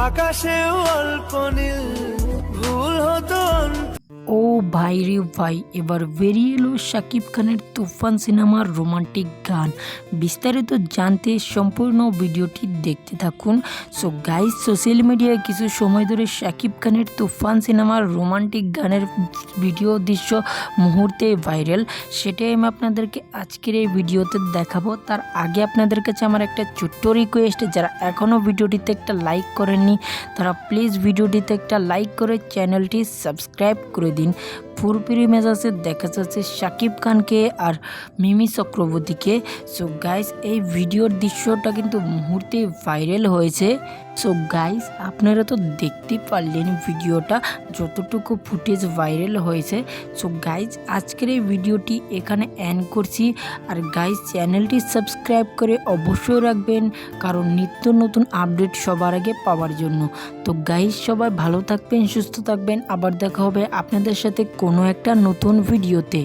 আকাশেও অল্প নীল ভুল হতো ও ভাই রে ভাই, এবার বেরিয়ে এলো শাকিব খানের তুফান সিনেমার রোমান্টিক গান। বিস্তারিত জানতে সম্পূর্ণ ভিডিওটি দেখতে থাকুন। সো গাইজ সোশ্যাল মিডিয়ায় কিছু সময় ধরে শাকিব খানের তুফান সিনেমার রোমান্টিক গানের ভিডিও দৃশ্য মুহূর্তে ভাইরাল। সেটাই আমি আপনাদেরকে আজকের এই ভিডিওতে দেখাবো। তার আগে আপনাদের কাছে আমার একটা ছোট্ট রিকোয়েস্ট যারা এখনও ভিডিওটিতে একটা লাইক করেননি, তারা প্লিজ ভিডিওটিতে একটা লাইক করে চ্যানেলটি সাবস্ক্রাইব করে দিন। পুরোপুরি মেজাজে দেখা যাচ্ছে শাকিব খানকে আর মিমি চক্রবর্তীকে। সো গাইস এই ভিডিওর দৃশ্যটা কিন্তু মুহূর্তে ভাইরাল হয়েছে। সো গাইস আপনারা তো দেখতে পারলেন ভিডিওটা, যতটুকু ফুটেজ ভাইরাল হয়েছে। সো গাইজ আজকের এই ভিডিওটি এখানে এন্ড করছি। আর গাইজ চ্যানেলটি সাবস্ক্রাইব করে অবশ্যই রাখবেন, কারণ নিত্য নতুন আপডেট সবার আগে পাওয়ার জন্য। তো গাইজ সবাই ভালো থাকবেন, সুস্থ থাকবেন। আবার দেখা হবে আপনাদের সাথে কোনো একটা নতুন ভিডিওতে।